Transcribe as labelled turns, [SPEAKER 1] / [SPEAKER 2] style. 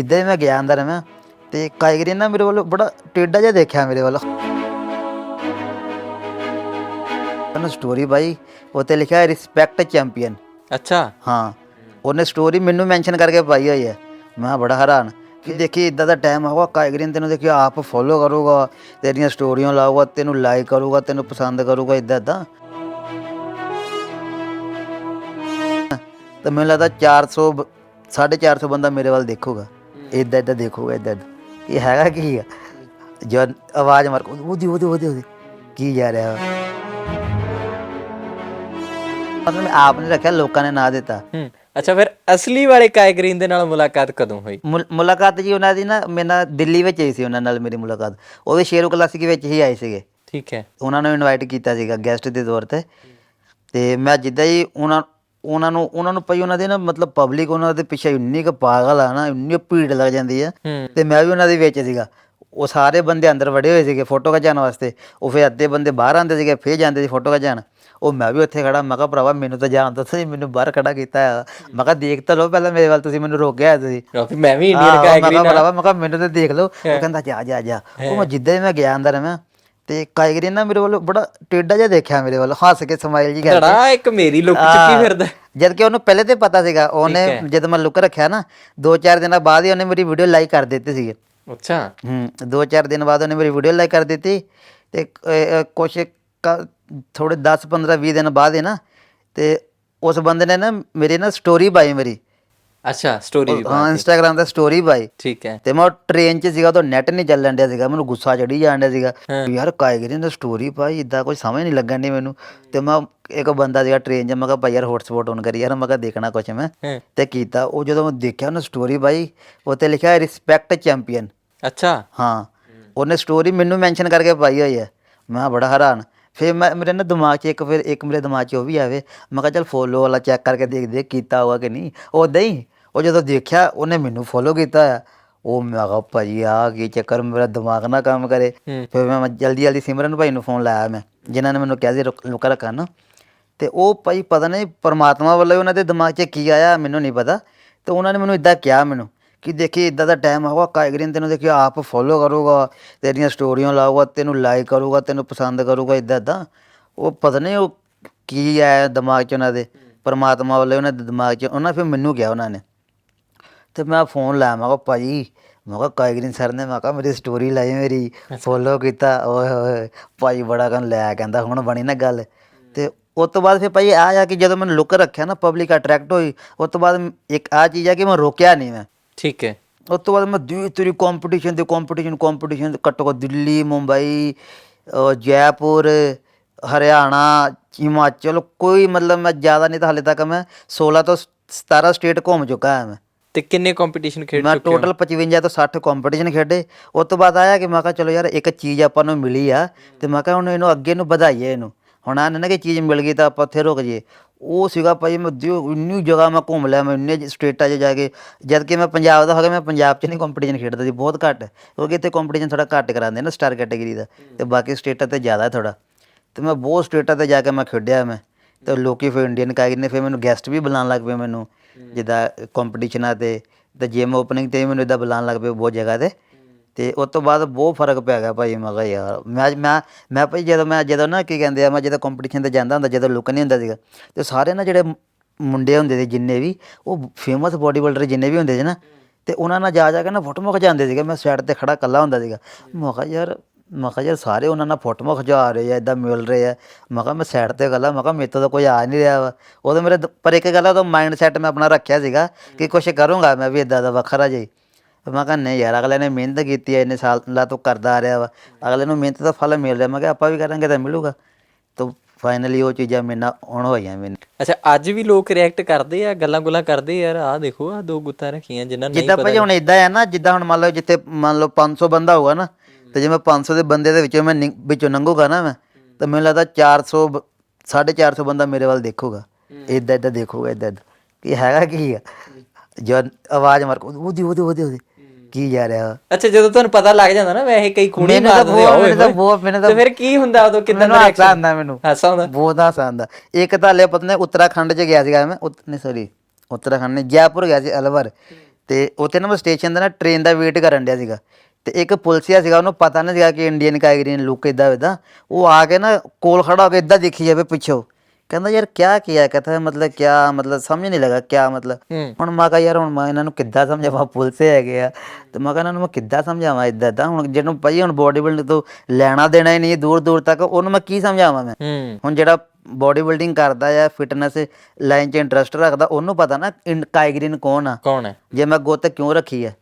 [SPEAKER 1] ਇੱਦਾਂ ਹੀ ਮੈਂ ਗਿਆ ਅੰਦਰ ਮੈਂ ਤੇ ਕਾਇਗਰੀ ਨਾ ਮੇਰੇ ਵੱਲ ਬੜਾ ਟੇਡਾ ਜਿਹਾ ਦੇਖਿਆ ਮੇਰੇ ਵੱਲ। ਉਹਨੇ ਸਟੋਰੀ ਬਾਈ ਉੱਤੇ ਲਿਖਿਆ ਰਿਸਪੈਕਟ ਚੈਂਪੀਅਨ
[SPEAKER 2] ਅੱਛਾ।
[SPEAKER 1] ਹਾਂ ਉਹਨੇ ਸਟੋਰੀ ਮੈਨੂੰ ਮੈਂਸ਼ਨ ਕਰਕੇ ਪਾਈ ਹੋਈ ਹੈ। ਮੈਂ ਬੜਾ ਹੈਰਾਨ। ਕਿ ਦੇਖੀ ਇਦਾਂ ਦਾ ਟਾਈਮ ਆਊਗਾ ਕਾਇਗਰੀਨ ਤੈਨੂੰ ਦੇਖੀ ਆਪ ਫੋਲੋ ਕਰੂਗਾ ਤੇਰੀਆਂ ਸਟੋਰੀਆਂ ਲਾਊਗਾ ਤੈਨੂੰ ਲਾਈਕ ਕਰੂਗਾ ਤੈਨੂੰ ਪਸੰਦ ਕਰੂਗਾ ਇਦਾਂ ਇਦਾਂ। ਤਾਂ ਮੈਨੂੰ ਲੱਗਦਾ 400 ਬ- 450 ਬੰਦਾ ਮੇਰੇ ਵੱਲ ਦੇਖੂਗਾ। ਇਦਾਂ ਇਦਾਂ ਦੇਖੂਗਾ ਇਦਾਂ ਕੀ ਹੈਗਾ ਕੀ ਆ? ਜਦ ਆਵਾਜ਼ ਮਾਰ ਉਹਦੀ ਉਹਦੀ ਉਹਦੀ ਉਹਦੀ। ਕੀ ਜਾ ਰਿਹਾ? ਮਤਲਬ ਮੈਂ ਆਪ ਨੇ ਰੱਖਿਆ ਲੋਕਾਂ ਨੇ ਨਾਂ ਦਿੱਤਾ।
[SPEAKER 2] ਹੂੰ ਅੱਛਾ ਫਿਰ ਅਸਲੀ ਵਾਲੇ ਕਾਇਗਰੀਨ ਦੇ ਨਾਲ ਮੁਲਾਕਾਤ ਕਦੋਂ ਹੋਈ?
[SPEAKER 1] ਮੁਲ- ਮੁਲਾਕਾਤ ਜੀ ਉਹਨਾਂ ਦੀ ਨਾ ਮੇਰੇ ਨਾਲ ਦਿੱਲੀ ਵਿੱਚ ਹੀ ਸੀ ਉਹਨਾਂ ਨਾਲ ਮੇਰੀ ਮੁਲਾਕਾਤ। ਉਹ ਵੀ ਸ਼ੇਰੂ ਕਲਾਸਿਕ ਵਿੱਚ ਹੀ ਆਏ ਸੀਗੇ।
[SPEAKER 2] ਠੀਕ ਹੈ।
[SPEAKER 1] ਉਹਨਾਂ ਨੂੰ ਇਨਵਾਈਟ ਕੀਤਾ ਸੀਗਾ ਗੈਸਟ ਦੇ ਤੌਰ ਤੇ। ਤੇ ਮੈਂ ਜਿੱਦਾਂ ਹੀ ਉਹਨਾਂ ਉਹਨਾਂ ਨੂੰ ਉਹਨਾਂ ਨੂੰ ਪਈ ਉਹਨਾਂ ਦੇ ਨਾ ਮਤਲਬ ਪਬਲਿਕ ਉਹਨਾਂ ਦੇ ਪਿੱਛੇ ਇੰਨੀ ਕੁ ਪਾਗਲ ਆ ਨਾ ਇੰਨੀ ਭੀੜ ਲੱਗ ਜਾਂਦੀ ਆ। ਤੇ ਮੈਂ ਵੀ ਉਹਨਾਂ ਦੇ ਵਿੱਚ ਸੀਗਾ। ਉਹ ਸਾਰੇ ਬੰਦੇ ਅੰਦਰ ਵੜੇ ਹੋਏ ਸੀਗੇ ਫੋਟੋ ਖਿਚਾਉਣ ਵਾਸਤੇ। ਉਹ ਫਿਰ ਅੱਧੇ ਬੰਦੇ ਬਾਹਰ ਆਉਂਦੇ ਸੀਗੇ ਫੇਰ ਜਾਂਦੇ ਸੀ ਫੋਟੋ ਖਿਚਾਉਣ। ਉਹ ਮੈਂ ਵੀ ਉੱਥੇ ਖੜਾ ਮੈਂ ਕਿਹਾ ਭਰਾਵਾ ਮੈਨੂੰ ਤਾਂ ਜਾਣ ਦੋ ਤੁਸੀਂ ਮੈਨੂੰ ਬਾਹਰ ਖੜਾ ਕੀਤਾ ਆ। ਮੈਂ ਕਿਹਾ ਦੇਖ ਤਾਂ ਲਓ ਪਹਿਲਾਂ ਮੇਰੇ ਵੱਲ ਤੁਸੀਂ ਮੈਨੂੰ ਰੋਕਿਆ ਤੁਸੀਂ।
[SPEAKER 2] ਫਿਰ ਮੈਂ ਵੀ ਇੰਡੀਅਨ
[SPEAKER 1] ਮੈਂ
[SPEAKER 2] ਕਾਇਗਰੀਨ
[SPEAKER 1] ਕਿਹਾ ਭਰਾਵਾ ਮੈਂ ਕਿਹਾ ਮੈਨੂੰ ਤਾਂ ਦੇਖ ਲਓ। ਉਹ ਕਹਿੰਦਾ ਜਾ ਜਾ ਜਾ। ਉਹ ਮੈਂ ਜਿੱਦਾਂ ਹੀ ਮੈਂ ਗਿਆ ਅੰਦਰ ਮੈਂ ਤੇ ਕਾਇਗਰੀ ਨਾ ਮੇਰੇ ਵੱਲ ਬੜਾ ਟੇਡਾ ਜਿਹਾ ਦੇਖਿਆ ਮੇਰੇ ਵੱਲ ਹੱਸ ਕੇ ਸਮਾਈਲ ਜੀ ਕਰਕੇ।
[SPEAKER 2] ਧੜਾ ਇੱਕ ਮੇਰੀ ਲੁੱਕ ਚੁੱਕੀ ਫਿਰਦਾ?
[SPEAKER 1] ਜਦ ਕਿ ਉਹਨੂੰ ਪਹਿਲੇ ਤੇ ਪਤਾ ਸੀਗਾ ਉਹਨੇ ਜਦੋਂ ਮੈਂ ਲੁੱਕ ਰੱਖਿਆ ਨਾ ਦੋ ਚਾਰ ਦਿਨਾਂ ਬਾਅਦ ਹੀ ਉਹਨੇ ਮੇਰੀ ਵੀਡੀਓ ਲਾਈਕ ਕਰ ਦਿੱਤੀ ਸੀਗੀ।
[SPEAKER 2] ਅੱਛਾ।
[SPEAKER 1] ਹੂੰ ਦੋ ਚਾਰ ਦਿਨ ਬਾਅਦ ਉਹਨੇ ਮੇਰੀ ਵੀਡੀਓ ਲਾਈਕ ਕਰ ਦਿੱਤੀ ਤੇ ਕੁਛ ਥੋੜੇ 10 15 20 ਦਿਨ ਬਾਅਦ ਹੀ ਨਾ ਤੇ ਉਸ ਬੰਦੇ ਨੇ ਨਾ ਮੇਰੀ ਨਾ ਸਟੋਰੀ ਪਾਈ ਮੇਰੀ।
[SPEAKER 2] ਅੱਛਾ ਸਟੋਰੀ ਵੀ
[SPEAKER 1] ਹਾਂ ਇੰਸਟਾਗ੍ਰam ਤੇ ਸਟੋਰੀ ਪਾਈ।
[SPEAKER 2] ਠੀਕ ਹੈ।
[SPEAKER 1] ਤੇ ਮੈਂ ਟ੍ਰੇਨ 'ਚ ਸੀਗਾ ਤਾਂ ਨੈਟ ਨਹੀਂ ਚੱਲਣ ਡਿਆ ਸੀਗਾ ਮੈਨੂੰ ਗੁੱਸਾ ਚੜੀ ਜਾਣ ਡਿਆ ਸੀਗਾ। ਯਾਰ ਕਾਇਗਰੀ ਨੇ ਸਟੋਰੀ ਪਾਈ ਇਦਾਂ ਕੋਈ ਸਮਝ ਨਹੀਂ ਲੱਗਣ ਦੀ ਮੈਨੂੰ। ਤੇ ਮੈਂ ਇੱਕ ਬੰਦਾ ਸੀਗਾ ਟ੍ਰੇਨ 'ਚ ਮੈਂ ਕਿਹਾ ਭਾਈ ਯਾਰ ਹੌਟਸਪੌਟ ਔਨ ਕਰੀ ਯਾਰ। ਮੈਂ ਕਿਹਾ ਦੇਖਣਾ ਕੁਛ ਮੈਂ। ਤੇ ਕੀਤਾ। ਉਹ ਜਦੋਂ ਮੈਂ ਦੇਖਿਆ ਉਹਨੇ ਸਟੋਰੀ ਪਾਈ ਉੱਤੇ ਲਿਖਿਆ ਰਿਸਪੈਕਟ ਚੈਂਪੀਅਨ
[SPEAKER 2] ਅੱਛਾ।
[SPEAKER 1] ਹਾਂ। ਉਹਨੇ ਸਟੋਰੀ ਮੈਨੂੰ ਮੈਂਸ਼ਨ ਕਰਕੇ ਪਾਈ ਹੋਈ ਹੈ। ਮੈਂ ਬੜਾ ਹੈਰਾਨ। ਫਿਰ ਮੈਂ ਮੇਰੇ ਨਾ ਦਿਮਾਗ 'ਚ ਇੱਕ ਫਿਰ ਇੱਕ ਮੇਰੇ ਦਿਮਾਗ 'ਚ ਉਹ ਵੀ ਆਵੇ। ਮੈਂ ਕਿਹਾ ਚੱਲ ਫੋਲੋ ਵਾਲਾ ਚੈੱਕ ਕਰਕੇ ਦੇਖਦੇ ਕੀਤਾ ਹੋਗਾ ਕਿ ਨਹੀਂ। ਉਦਾਂ ਹੀ ਉਹ ਜਦੋਂ ਦੇਖਿਆ ਉਹਨੇ ਮੈਨੂੰ ਫੋਲੋ ਕੀਤਾ। ਆ ਉਹ ਮੈਂ ਕਿਹਾ ਭਾਜੀ ਆ ਕੀ ਚੱਕਰ ਮੇਰਾ ਦਿਮਾਗ ਨਾ ਕੰਮ ਕਰੇ। ਫਿਰ ਮੈਂ ਜਲਦੀ ਜਲਦੀ ਸਿਮਰਨ ਭਾਈ ਨੂੰ ਫੋਨ ਲਾਇਆ ਮੈਂ ਜਿਨ੍ਹਾਂ ਨੇ ਮੈਨੂੰ ਕਿਹਾ ਸੀ ਰੁਕ ਲੁਕਾ ਰੱਖਾ ਨਾ। ਤੇ ਉਹ ਭਾਈ ਪਤਾ ਨਹੀਂ ਪਰਮਾਤਮਾ ਵੱਲੋਂ ਉਹਨਾਂ ਦੇ ਦਿਮਾਗ 'ਚ ਕੀ ਆਇਆ ਮੈਨੂੰ ਨਹੀਂ ਪਤਾ। ਤੇ ਉਹਨਾਂ ਨੇ ਮੈਨੂੰ ਇਦਾਂ ਕਿਹਾ ਮੈਨੂੰ ਕਿ ਦੇਖੀ ਇਦਾਂ ਦਾ ਟਾਈਮ ਆਊਗਾ ਕਾਇਗਰੀਨ ਤੈਨੂੰ ਦੇਖੀ ਆਪ ਫੋਲੋ ਕਰੂਗਾ ਤੇਰੀਆਂ ਸਟੋਰੀਆਂ ਲਾਊਗਾ ਤੈਨੂੰ ਲਾਈਕ ਕਰੂਗਾ ਤੈਨੂੰ ਪਸੰਦ ਕਰੂਗਾ ਇਦਾਂ ਇਦਾਂ ਉਹ ਪਤਾ ਨਹੀਂ ਉਹ ਕੀ ਆਇਆ ਦਿਮਾਗ 'ਚ ਉਹਨਾਂ ਦੇ ਪਰਮਾਤਮਾ ਵੱਲੋਂ ਉਹਨਾਂ ਦੇ ਦਿਮਾਗ 'ਚ ਉਹਨਾਂ ਫਿਰ ਮੈਨੂੰ ਕਿਹਾ ਉਹਨਾਂ ਨੇ। ਤੇ ਮੈਂ ਫੋਨ ਲਾਇਆ ਮੈਂ ਕਿਹਾ ਭਾਜੀ ਮੈਂ ਕਿਹਾ ਕਾਇਗਰੀਨ ਸਰ ਨੇ ਮੈਂ ਕਿਹਾ ਮੇਰੀ ਸਟੋਰੀ ਲਾਈ ਮੇਰੀ ਫੋਲੋ ਕੀਤਾ ਓਏ ਹੋਏ ਭਾਈ ਬੜਾ ਕਨ ਲੈ ਕਹਿੰਦਾ ਹੁਣ ਬਣੀ ਨਾ ਗੱਲ। ਤੇ ਉਸ ਤੋਂ ਬਾਅਦ ਫਿਰ ਭਾਈ ਆ ਜਾ ਕੇ ਜਦੋਂ ਮੈਨੂੰ ਲੁੱਕ ਰੱਖਿਆ ਨਾ ਪਬਲਿਕ ਅਟਰੈਕਟ ਹੋਈ ਉਸ ਤੋਂ ਬਾਅਦ ਇੱਕ ਆ ਚੀਜ਼ ਆ ਕਿ ਮੈਂ ਰੋਕਿਆ ਨਹੀਂ ਮੈਂ।
[SPEAKER 2] ਠੀਕ ਹੈ।
[SPEAKER 1] ਉਸ ਤੋਂ ਬਾਅਦ ਮੈਂ ਦੀ ਤੇਰੀ ਕੰਪੀਟੀਸ਼ਨ ਤੇ ਕੰਪੀਟੀਸ਼ਨ ਕੰਪੀਟੀਸ਼ਨ ਘੱਟੋ ਘੱਟ ਦਿੱਲੀ ਮੁੰਬਈ ਜੈਪੁਰ ਹਰਿਆਣਾ ਹਿਮਾਚਲ ਕੋਈ ਮਤਲਬ ਮੈਂ ਜ਼ਿਆਦਾ ਨਹੀਂ ਤਾਂ ਹਾਲੇ ਤੱਕ ਮੈਂ 16 ਤੋਂ 17 ਸਟੇਟ ਘੁੰਮ ਚੁੱਕਾ ਹਾਂ ਮੈਂ।
[SPEAKER 2] ਤੇ ਕਿੰਨੇ ਕੰਪੀਟੀਸ਼ਨ ਖੇਡ
[SPEAKER 1] ਮੈਂ
[SPEAKER 2] ਚੁੱਕੇ
[SPEAKER 1] ਟੋਟਲ 55 ਤੋਂ 60 ਕੰਪੀਟੀਸ਼ਨ ਖੇਡੇ। ਉਸ ਤੋਂ ਬਾਅਦ ਆਇਆ ਕਿ ਮੈਂ ਕਿਹਾ ਚਲੋ ਯਾਰ ਇੱਕ ਚੀਜ਼ ਆਪਾਂ ਨੂੰ ਮਿਲੀ ਆ ਤੇ ਮੈਂ ਕਿਹਾ ਹੁਣ ਇਹਨੂੰ ਅੱਗੇ ਨੂੰ ਵਧਾਈਏ ਇਹਨੂੰ। ਹੁਣ ਆ ਨਾ ਕਿ ਚੀਜ਼ ਮਿਲ ਗਈ ਤਾਂ ਆਪਾਂ ਉੱਥੇ ਰੁਕ ਜਾਈਏ। ਉਹ ਸੀਗਾ ਭਾਈ ਮੈਂ ਦਿਓ- ਇੰਨੀ ਜਗ੍ਹਾ ਮੈਂ ਘੁੰਮ ਲਿਆ, ਮੈਂ ਇੰਨੇ ਸਟੇਟਾਂ 'ਚ ਜਾ ਕੇ, ਜਦ ਕਿ ਮੈਂ ਪੰਜਾਬ ਦਾ ਹੋ ਗਿਆ, ਮੈਂ ਪੰਜਾਬ 'ਚ ਨਹੀਂ ਕੰਪੀਟੀਸ਼ਨ ਖੇਡਦਾ ਸੀ, ਬਹੁਤ ਘੱਟ, ਕਿਉਂਕਿ ਇੱਥੇ ਕੰਪੀਟੀਸ਼ਨ ਥੋੜਾ ਘੱਟ ਕਰਾਉਂਦੇ ਨਾ ਸਟਾਰ ਕੈਟਾਗਰੀ ਦਾ ਤੇ ਬਾਕੀ ਸਟੇਟਾਂ ਤੇ ਜ਼ਿਆਦਾ ਥੋੜਾ ਤੇ ਮੈਂ ਬਹੁਤ ਸਟੇਟਾਂ ਤੇ ਜਾ ਕੇ ਮੈਂ ਖੇਡਿਆ ਮੈਂ, ਤੇ ਲੋਕੀ ਫਿਰ ਇੰਡੀਅਨ ਕਾਇਗਰ ਨੇ ਫਿਰ ਮੈਨੂੰ ਗੈਸਟ ਵੀ ਬੁਲਾਉਣ ਲੱਗ ਪਏ ਮੈਨੂੰ, ਜਿੱਦਾਂ ਕੰਪੀਟੀਸ਼ਨਾਂ ਤੇ ਤੇ ਜਿਮ ਓਪਨਿੰਗ ਤੇ ਵੀ ਮੈਨੂੰ ਇਦਾਂ ਬੁਲਾਉਣ ਲੱਗ ਪਏ ਬਹੁਤ ਜਗ੍ਹਾ ਤੇ। ਅਤੇ ਉਹ ਤੋਂ ਬਾਅਦ ਬਹੁਤ ਫ਼ਰਕ ਪੈ ਗਿਆ ਭਾਅ ਜੀ ਮੈਂ ਕਿਹਾ ਯਾਰ, ਮੈਂ ਮੈਂ ਮੈਂ ਭਾਅ ਜੀ ਜਦੋਂ, ਮੈਂ ਜਦੋਂ ਨਾ ਕੀ ਕਹਿੰਦੇ ਆ, ਮੈਂ ਜਦੋਂ ਕੰਪੀਟੀਸ਼ਨ ਤੇ ਜਾਂਦਾ ਹੁੰਦਾ, ਜਦੋਂ ਲੁੱਕ ਨਹੀਂ ਹੁੰਦਾ ਸੀਗਾ ਅਤੇ ਸਾਰੇ ਨਾ ਜਿਹੜੇ ਮੁੰਡੇ ਹੁੰਦੇ ਸੀ ਜਿੰਨੇ ਵੀ, ਉਹ ਫੇਮਸ ਬੋਡੀ ਬਿਲਡਰ ਜਿੰਨੇ ਵੀ ਹੁੰਦੇ ਸੀ ਨਾ ਅਤੇ ਉਹਨਾਂ ਨਾਲ ਜਾ ਜਾ ਕੇ ਨਾ ਫੋਟੋ ਖਿਚਾਉਂਦੇ ਸੀਗੇ, ਮੈਂ ਸਾਈਡ ਤੇ ਖੜਾ ਇਕੱਲਾ ਹੁੰਦਾ ਸੀਗਾ। ਮੈਂ ਕਿਹਾ ਯਾਰ, ਮੈਂ ਕਿਹਾ ਯਾਰ ਸਾਰੇ ਉਹਨਾਂ ਨਾਲ ਫੋਟੋ ਖਿਚਾ ਰਹੇ ਆ ਇਦਾਂ ਮਿਲ ਰਹੇ ਆ। ਮੈਂ ਕਿਹਾ ਮੈਂ ਸਾਈਡ ਤੇ ਗੱਲਾਂ ਮੈਂ ਕਿਹਾ ਮੇਰੇ ਤੋਂ ਤਾਂ ਕੋਈ ਆ ਨਹੀਂ ਰਿਹਾ ਵਾ। ਉਹਦੇ ਮੇਰੇ ਪਰ ਇੱਕ ਗੱਲ ਆ, ਉਦੋਂ ਮਾਈਂਡ ਸੈਟ ਮੈਂ ਆਪਣਾ ਰੱਖਿਆ ਸੀਗਾ ਕਿ ਕੁਛ ਕਰੂੰਗਾ ਮੈਂ ਵੀ ਇਦਾਂ ਦਾ ਵੱਖਰਾ ਜਿਹੀ ਮੈਂ ਕਿਹਾ ਨਹੀਂ ਯਾਰ ਅਗਲੇ ਨੇ ਮਿਹਨਤ ਕੀਤੀ ਹੈ ਇੰਨੇ ਸਾਲਾਂ ਤੋਂ ਕਰਦਾ ਆ ਰਿਹਾ ਵਾ। ਅਗਲੇ ਨੂੰ ਮਿਹਨਤ ਦਾ ਫਲ ਮਿਲ ਰਿਹਾ। ਮੈਂ ਕਿਹਾ ਆਪਾਂ ਵੀ ਕਰਾਂਗੇ ਤਾਂ ਮਿਲੂਗਾ। ਤਾਂ ਫਾਈਨਲੀ ਉਹ ਚੀਜ਼ਾਂ ਮੇਰੇ ਨਾਲ ਹੁਣ ਹੋਈਆਂ ਮੈਨੂੰ
[SPEAKER 2] ਅੱਛਾ ਅੱਜ ਵੀ ਲੋਕ ਰਿਐਕਟ ਕਰਦੇ ਆ ਗੱਲਾਂ ਗੁੱਲਾਂ ਕਰਦੇ ਯਾਰ ਆਹ ਦੇਖੋ ਆ ਦੋ ਗੁੱਤਾਂ ਰੱਖੀਆਂ ਜਿਨ੍ਹਾਂ ਨਹੀਂ
[SPEAKER 1] ਜਿੱਦਾਂ ਭਾਈ ਹੁਣ ਇਦਾਂ ਹੈ ਨਾ ਜਿੱਦਾਂ ਹੁਣ ਮੰਨ ਲਓ ਜਿੱਥੇ ਮੰਨ ਲਓ 500 ਬੰਦਾ ਹੋਊਗਾ ਨਾ ਤੇ ਜੇ ਮੈਂ 500 ਦੇ ਬੰਦੇ ਦੇ ਵਿੱਚੋਂ ਮੈਂ ਨਿੰ- ਵਿੱਚੋਂ ਲੰਘੂਗਾ ਨਾ ਮੈਂ ਤਾਂ ਮੈਨੂੰ ਲੱਗਦਾ 400 ਬ- 450 ਬੰਦਾ ਮੇਰੇ ਵੱਲ ਦੇਖੂਗਾ। ਇਦਾਂ ਇਦਾਂ ਦੇਖੂਗਾ ਇਦਾਂ ਕੀ ਹੈਗਾ ਕੀ ਆ? ਜਦ ਆਵਾਜ਼ ਮਾਰ ਉਹਦੀ ਉਹਦੀ ਉਹਦੀ ਉਹਦੀ। ਕੀ ਜਾ ਰਿਹਾ?
[SPEAKER 2] ਅੱਛਾ ਜਦੋਂ ਤੁਹਾਨੂੰ ਪਤਾ ਲੱਗ ਜਾਂਦਾ ਨਾ ਵੈਸੇ ਕਈ ਖੂਣੀ
[SPEAKER 1] ਮੈਨੂੰ ਤਾਂ
[SPEAKER 2] ਮਾਰ ਦਿੰਦੇ ਆ
[SPEAKER 1] ਬਹੁਤ- ਮੈਨੂੰ ਤਾਂ। ਬਹੁਤ- ਮੈਨੂੰ ਤਾਂ-
[SPEAKER 2] ਤੇ ਫਿਰ ਕੀ ਹੁੰਦਾ ਉਦੋਂ? ਕਿਦਾਂ
[SPEAKER 1] ਮੈਨੂੰ
[SPEAKER 2] ਦਾ
[SPEAKER 1] ਹਾਸਾ? ਆਉਂਦਾ ਮੈਨੂੰ।
[SPEAKER 2] ਹਾਸਾ ਆਉਂਦਾ?
[SPEAKER 1] ਬਹੁਤ ਹਾਸਾ ਆਉਂਦਾ। ਇੱਕ ਤਾਂ ਹਲੇ ਪਤਾ ਨਹੀਂ ਉੱਤਰਾਖੰਡ ਚ ਗਿਆ ਸੀਗਾ ਮੈਂ। ਉਤ- ਨਹੀਂ ਸੌਰੀ ਉੱਤਰਾਖੰਡ ਨਹੀਂ ਜੈਪੁਰ ਗਿਆ ਸੀ ਅਲਵਰ। ਤੇ ਉੱਥੇ ਨਾ ਮੈਂ ਸਟੇਸ਼ਨ ਤੇ ਨਾ ਟ੍ਰੇਨ ਦਾ ਵੇਟ ਕਰਨ ਡਿਆ ਸੀਗਾ। ਤੇ ਇੱਕ ਪੁਲਸੀਆ ਸੀਗਾ ਉਹਨੂੰ ਪਤਾ ਨਹੀਂ ਸੀਗਾ ਕਿ ਇੰਡੀਅਨ ਕਾਇਗਰੀਨ ਲੁੱਕ ਇਦਾਂ ਇਦਾਂ ਉਹ ਆ ਕੇ ਨਾ ਕੋਲ ਖੜਾ ਹੋ ਕੇ ਇਦਾਂ ਦੇਖੀ ਜਾਵੇ ਪਿੱਛੋਂ। ਕਹਿੰਦਾ ਯਾਰ ਕਿਆ ਕੀਆ ਕਹਤਾ ਮਤਲਬ ਕਿਆ ਮਤਲਬ ਸਮਝ ਨਹੀਂ ਲੱਗਾ ਕਿਆ ਮਤਲਬ। ਹੁਣ ਮੈਂ ਕਿਹਾ ਯਾਰ ਹੁਣ ਮੈਂ ਇਹਨਾਂ ਨੂੰ ਕਿੱਦਾਂ ਸਮਝਾਵਾਂ ਪੁਲਿਸ ਹੈਗੇ ਆ। ਤੇ ਮੈਂ ਕਿਹਾ ਇਹਨਾਂ ਨੂੰ ਮੈਂ ਕਿੱਦਾਂ ਸਮਝਾਵਾਂ ਇਦਾਂ ਇਦਾਂ ਹੁਣ ਜਿਹਨੂੰ ਭਾਈ ਹੁਣ ਬੋਡੀ ਬਿਲਡਿੰਗ ਤੋਂ ਲੈਣਾ ਦੇਣਾ ਹੀ ਨਹੀਂ ਦੂਰ ਦੂਰ ਤੱਕ ਉਹਨੂੰ ਮੈਂ ਕੀ ਸਮਝਾਵਾਂ ਮੈਂ? ਹੁਣ ਜਿਹੜਾ ਬੋਡੀ ਬਿਲਡਿੰਗ ਕਰਦਾ ਆ ਫਿਟਨੈਸ ਲਾਈਨ 'ਚ ਇੰਟਰਸਟ ਰੱਖਦਾ ਉਹਨੂੰ ਪਤਾ ਨਾ ਕਾਇਗਰੀਨ ਕੌਣ ਆ?
[SPEAKER 2] ਕੌਣ ਹੈ?
[SPEAKER 1] ਜੇ ਮੈਂ ਗੁੱਤ ਕਿਉਂ ਰੱਖੀ ਹੈ